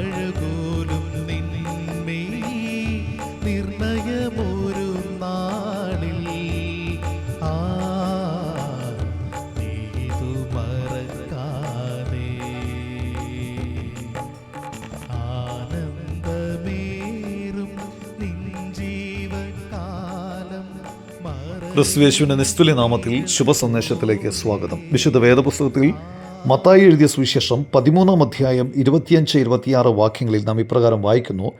അഴകോലും നിന്മേ നിർണയമൊരു നാളിൽ ആ നീതു മറക്കാതെ. ആനന്ദമേറും നിഞ്ജീവകാലം ക്രിസ്തുവേശുവിന്റെ നിസ്തുല്യ നാമത്തിൽ ശുഭസന്ദേശത്തിലേക്ക് സ്വാഗതം. വിശുദ്ധ വേദപുസ്തകത്തിൽ മത്തായി എഴുതിയ സുവിശേഷം പതിമൂന്നാം അധ്യായം ഇരുപത്തിയഞ്ച് ഇരുപത്തിയാറ് വാക്യങ്ങളിൽ നാം ഇപ്രകാരം വായിക്കുന്നു.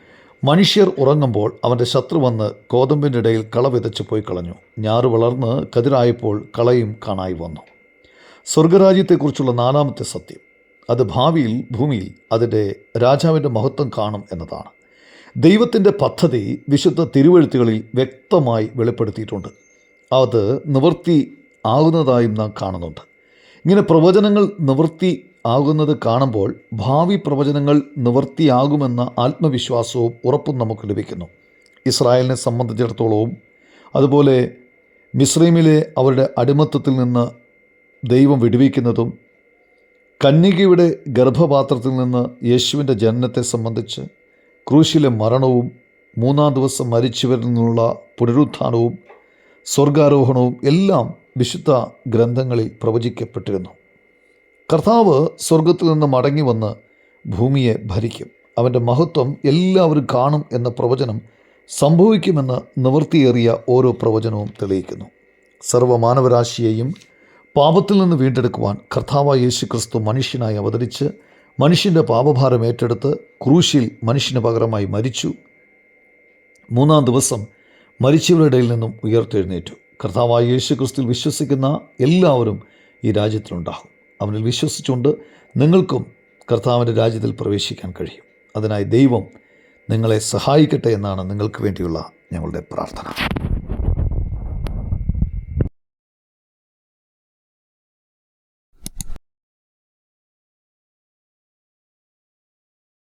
മനുഷ്യർ ഉറങ്ങുമ്പോൾ അവന്റെ ശത്രു വന്ന് കോതമ്പിന്റെ ഇടയിൽ കള വിതച്ച് പോയി കളഞ്ഞു. ഞാറ് വളർന്ന് കതിരായപ്പോൾ കളയും കാണായി വന്നു. സ്വർഗരാജ്യത്തെക്കുറിച്ചുള്ള നാലാമത്തെ സത്യം. അത് ഭാവിയിൽ ഭൂമിയിൽ അതിന്റെ രാജാവിന്റെ മഹത്വം കാണും എന്നതാണ്. ദൈവത്തിന്റെ പദ്ധതി വിശുദ്ധ തിരുവഴുത്തുകളിൽ വ്യക്തമായി വെളിപ്പെടുത്തിയിട്ടുണ്ട്. അത് നിവൃത്തി ആകുന്നതായും നാം കാണുന്നുണ്ട്. ഇങ്ങനെ പ്രവചനങ്ങൾ നിവൃത്തി ആകുന്നത് കാണുമ്പോൾ ഭാവി പ്രവചനങ്ങൾ നിവൃത്തിയാകുമെന്ന ആത്മവിശ്വാസവും ഉറപ്പും നമുക്ക് ലഭിക്കുന്നു. ഇസ്രായേലിനെ സംബന്ധിച്ചിടത്തോളവും അതുപോലെ മിസ്രൈമിലെ അവരുടെ അടിമത്തത്തിൽ നിന്ന് ദൈവം വിടുവിക്കുന്നതും കന്യകയുടെ ഗർഭപാത്രത്തിൽ നിന്ന് യേശുവിന്റെ ജനനത്തെ സംബന്ധിച്ച് ക്രൂശിലെ മരണവും മൂന്നാം ദിവസം മരിച്ചവരിൽ നിന്നുള്ള പുനരുത്ഥാനവും സ്വർഗാരോഹണവും എല്ലാം വിശുദ്ധ ഗ്രന്ഥങ്ങളിൽ പ്രവചിക്കപ്പെട്ടിരുന്നു. കർത്താവ് സ്വർഗത്തിൽ നിന്ന് മടങ്ങി വന്ന് ഭൂമിയെ ഭരിക്കും. അവന്റെ മഹത്വം എല്ലാവരും കാണും എന്ന പ്രവചനം സംഭവിക്കുമെന്ന് നിവൃത്തിയേറിയ ഓരോ പ്രവചനവും തെളിയിക്കുന്നു. സർവമാനവരാശിയെയും പാപത്തിൽ നിന്ന് വീണ്ടെടുക്കുവാൻ കർത്താവ് യേശു ക്രിസ്തു മനുഷ്യനായി അവതരിച്ച് മനുഷ്യന്റെ പാപഭാരം ഏറ്റെടുത്ത് ക്രൂശിൽ മനുഷ്യന് പകരമായി മരിച്ചു. മൂന്നാം ദിവസം മരിച്ചവരുടെ ഇടയിൽ നിന്നും ഉയർത്തെഴുന്നേറ്റു. കർത്താവായ യേശു ക്രിസ്തുവിൽ വിശ്വസിക്കുന്ന എല്ലാവരും ഈ രാജ്യത്തിലുണ്ടാകും. അവനിൽ വിശ്വസിച്ചുകൊണ്ട് നിങ്ങൾക്കും കർത്താവിന്റെ രാജ്യത്തിൽ പ്രവേശിക്കാൻ കഴിയും. അതിനായി ദൈവം നിങ്ങളെ സഹായിക്കട്ടെ എന്നാണ് നിങ്ങൾക്ക് വേണ്ടിയുള്ള ഞങ്ങളുടെ പ്രാർത്ഥന.